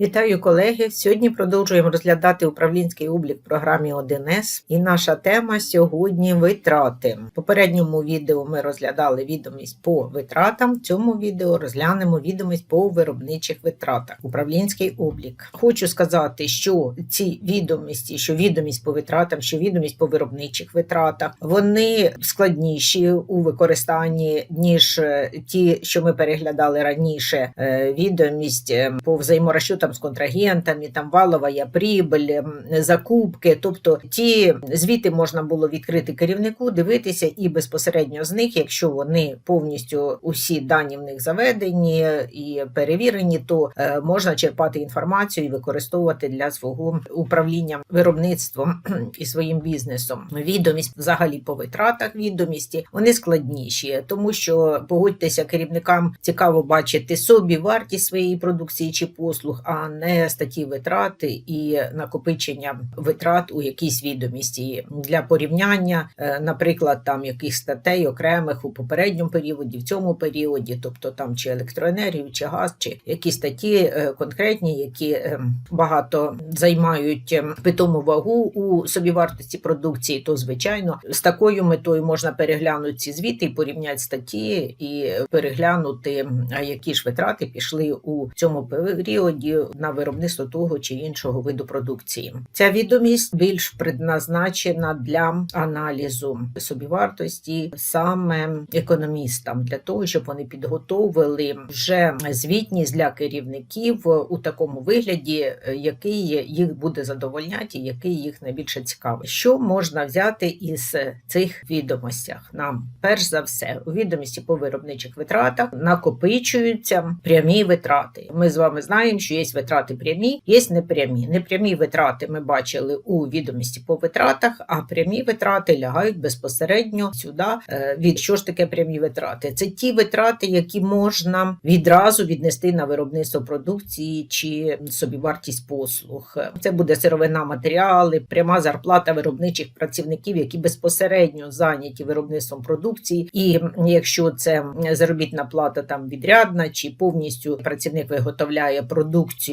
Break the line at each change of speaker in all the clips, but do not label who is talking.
Вітаю колеги! Сьогодні продовжуємо розглядати управлінський облік в програмі 1С. І наша тема сьогодні витрати. В попередньому відео ми розглядали відомість по витратам. В цьому відео розглянемо відомість по виробничих витратах. Управлінський облік. Хочу сказати, що ці відомості, що відомість по витратам, що відомість по виробничих витратах, вони складніші у використанні, ніж е, ті, що ми переглядали раніше. Е, Відомість е, по взаєморозчетам з контрагентами, там валова прибыль, закупки. Тобто ті звіти можна було відкрити керівнику, дивитися і безпосередньо з них, якщо вони повністю усі дані в них заведені і перевірені, то е, можна черпати інформацію і використовувати для свого управління виробництвом і своїм бізнесом. Відомість взагалі по витратах відомісті вони складніші, тому що погодьтеся, керівникам цікаво бачити собі вартість своєї продукції чи послуг, а не статті витрати і накопичення витрат у якійсь відомісті для порівняння, е, наприклад, там яких статей окремих у попередньому періоді, в цьому періоді, тобто там чи електроенергію, чи газ, чи які статті е, конкретні, які е, багато займають е, питому вагу у собівартості продукції, то звичайно з такою метою можна переглянути ці звіти порівняти статті і переглянути, які ж витрати пішли у цьому періоді на виробництво того чи іншого виду продукції. Ця відомість більш предназначена для аналізу собівартості саме економістам, для того, щоб вони підготовили вже звітність для керівників у такому вигляді, який їх буде задовольняти, і який їх найбільше цікавить. Що можна взяти із цих відомостях? Нам перш за все у відомості по виробничих витратах накопичуються прямі витрати. Ми з вами знаємо, що є витрати прямі, є непрямі. Непрямі витрати ми бачили у відомості по витратах, а прямі витрати лягають безпосередньо сюди. Е, Від що ж таке прямі витрати? Це ті витрати, які можна відразу віднести на виробництво продукції чи собівартість послуг. Це буде сировина, матеріали, пряма зарплата виробничих працівників, які безпосередньо зайняті виробництвом продукції. І якщо це заробітна плата там відрядна, чи повністю працівник виготовляє продукцію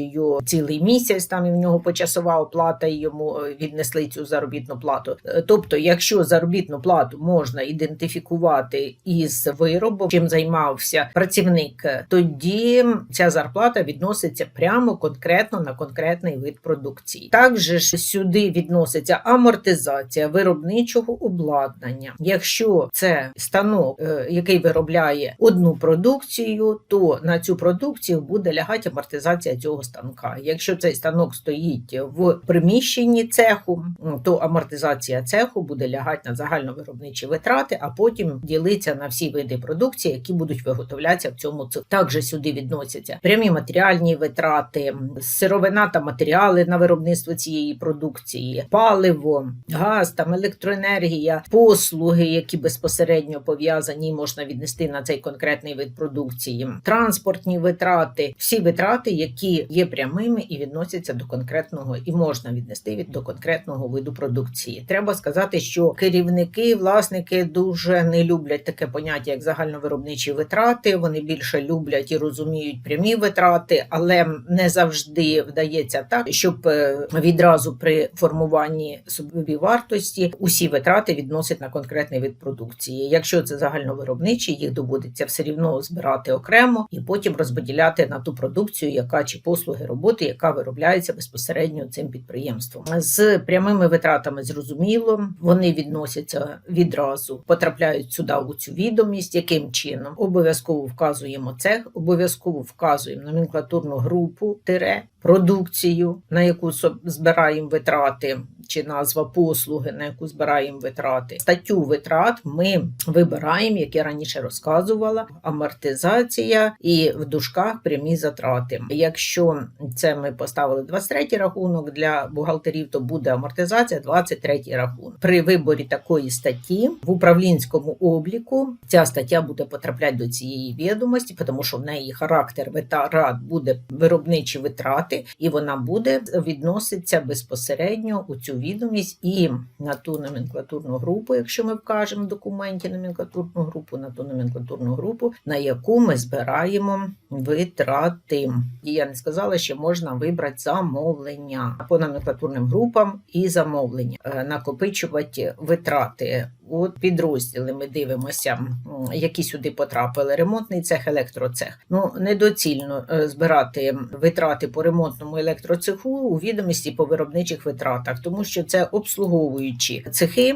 цілий місяць, там і в нього почасова оплата, і йому е, віднесли цю заробітну плату. Е, Тобто, якщо заробітну плату можна ідентифікувати із виробом, чим займався працівник, е, тоді ця зарплата відноситься прямо конкретно на конкретний вид продукції. Також ж сюди відноситься амортизація виробничого обладнання. Якщо це станок, який виробляє одну продукцію, то на цю продукцію буде лягати амортизація цього станка. Якщо цей станок стоїть в приміщенні цеху, то амортизація цеху буде лягати на загальновиробничі витрати, а потім ділиться на всі види продукції, які будуть виготовлятися в цьому цеху. Також сюди відносяться прямі матеріальні витрати, сировина та матеріали на виробництво цієї продукції, паливо, газ, там електроенергія, послуги, які безпосередньо пов'язані, можна віднести на цей конкретний вид продукції, транспортні витрати, всі витрати, які є прямими і відносяться до конкретного, і можна віднести від до конкретного виду продукції. Треба сказати, що керівники, власники дуже не люблять таке поняття, як загальновиробничі витрати. Вони більше люблять і розуміють прямі витрати, але не завжди вдається так, щоб е, відразу при формуванні собівартості усі витрати відносять на конкретний вид продукції. Якщо це загальновиробничі, їх доводиться все рівно збирати окремо і потім розподіляти на ту продукцію, яка чи послуги роботи, яка виробляється безпосередньо цим підприємством. З прямими витратами зрозуміло, вони відносяться відразу, потрапляють сюди у цю відомість. Яким чином обов'язково вказуємо цех, обов'язково вказуємо номенклатурну групу тире продукцію, на яку збираємо витрати, чи назва послуги, на яку збираємо витрати. Статтю витрат ми вибираємо, як я раніше розказувала, амортизація і в дужках прямі затрати. Якщо це ми поставили 23 рахунок для бухгалтерів, то буде амортизація 23 рахунок. При виборі такої статті в управлінському обліку ця стаття буде потрапляти до цієї відомості, тому що в неї характер витрат буде виробничі витрати, і вона буде відноситься безпосередньо у цю відомість і на ту номенклатурну групу, якщо ми вкажемо в документі номенклатурну групу, на ту номенклатурну групу, на яку ми збираємо витрати. І я не сказала, що можна вибрати замовлення по номенклатурним групам і замовлення, Е, накопичувати витрати. От підрозділи ми дивимося, які сюди потрапили. Ремонтний цех, електроцех. Ну недоцільно е, збирати витрати по ремонтному електроцеху у відомості по виробничих витратах, тому що це обслуговуючі цехи.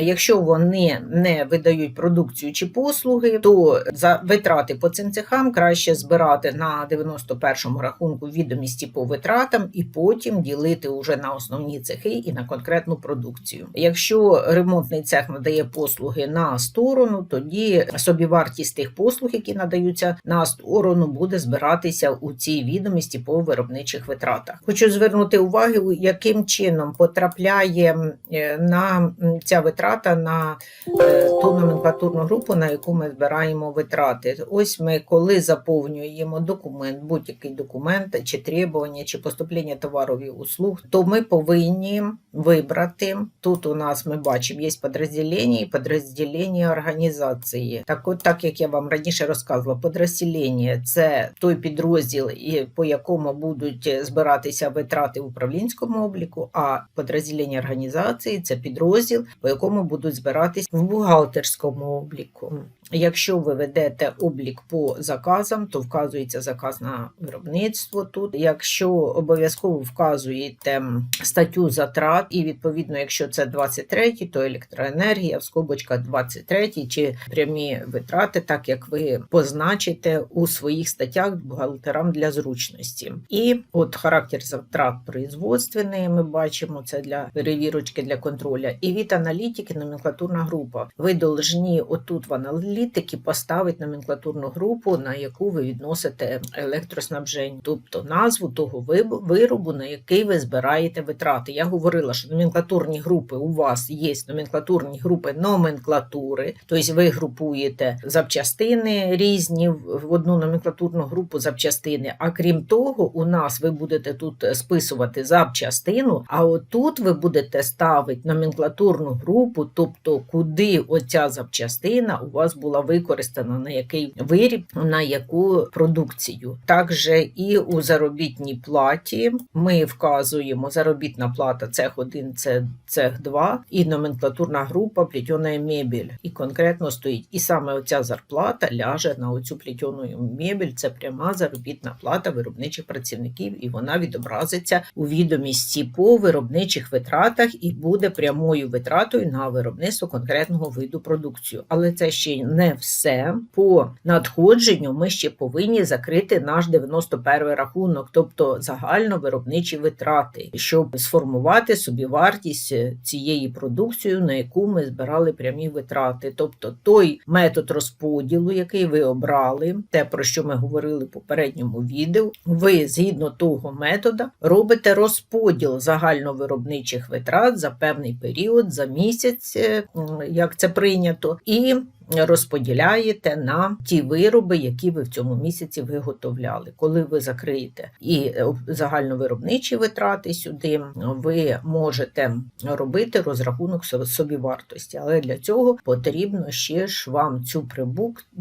Якщо вони не видають продукцію чи послуги, то за витрати по цим цехам краще збирати на 91-му рахунку відомості по витратам і потім ділити уже на основні цехи і на конкретну продукцію. Якщо ремонтний цех надає послуги на сторону, тоді собівартість тих послуг, які надаються на сторону, буде збиратися у цій відомості по виробничих витратах. Хочу звернути увагу, яким чином потрапляє е, на ця витрата на е, ту номенклатурну групу, на яку ми збираємо витрати. Ось ми, коли заповнюємо документ, будь-який документ, чи требування, чи поступлення товарів і услуг, то ми повинні вибрати. Тут у нас ми бачимо є підрозділення і підрозділення організації. Так, от так як я вам раніше розказувала, підрозділення – це той підрозділ, по якому будуть збиратися витрати в управлінському обліку, а підрозділення організації це підрозділ, по якому будуть збиратись в бухгалтерському обліку. Якщо ви ведете облік по заказам, то вказується заказ на виробництво тут. Якщо обов'язково вказуєте статтю затрат, і відповідно, якщо це 23, то електроенергія в скобочках 23 чи прямі витрати, так як ви позначите у своїх статтях бухгалтерам для зручності. І от характер затрат производственної ми бачимо це для перевірочки для контроля. І від аналітики номенклатурна група. Ви должні отут в аналітики поставити номенклатурну групу, на яку ви відносите електроснабження, тобто назву того виробу, на який ви збираєте витрати. Я говорила, що номенклатурні групи у вас є номенклатурні групи номенклатури, тобто ви групуєте запчастини різні в одну номенклатурну групу запчастини. А крім того, у нас ви будете тут списувати запчастину, а отут ви будете ставити номенклатурну групу, тобто куди оця запчастина у вас була використана, на який виріб, на яку продукцію. Також і у заробітній платі ми вказуємо заробітна плата цех 1, це цех 2 і номенклатурна група плетена мебель. І конкретно стоїть. І саме оця зарплата ляже на оцю плетену мебель. Це пряма заробітна плата виробничих працівників, і вона відобразиться у відомісті по виробничих витратах і буде прямою витратою на виробництво конкретного виду продукцію. Але це ще не все. По надходженню ми ще повинні закрити наш 91 рахунок, тобто загальновиробничі витрати, щоб сформувати собі вартість цієї продукції, на яку ми збирали прямі витрати. Тобто той метод розподілу, який ви обрали, те про що ми говорили в попередньому відео, ви згідно того метода робите розподіл загальновиробничих витрат за певний період, за місяць, е, як це прийнято, і розподіляєте на ті вироби, які ви в цьому місяці виготовляли. Коли ви закриєте і е, загальновиробничі витрати сюди, ви можете робити розрахунок со- собівартості. Але для цього потрібно ще ж вам цю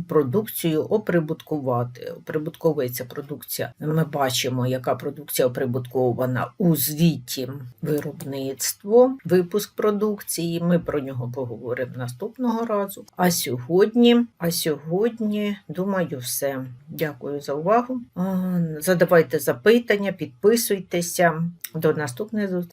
продукцію оприбуткувати. Оприбутковується продукція. Ми бачимо, яка продукція оприбуткована у звіті виробництво, випуск продукції. Ми про нього поговоримо наступного разу. А сьогодні, а сьогодні, думаю, все. Дякую за увагу. Задавайте запитання, підписуйтеся. До наступної зустрічі.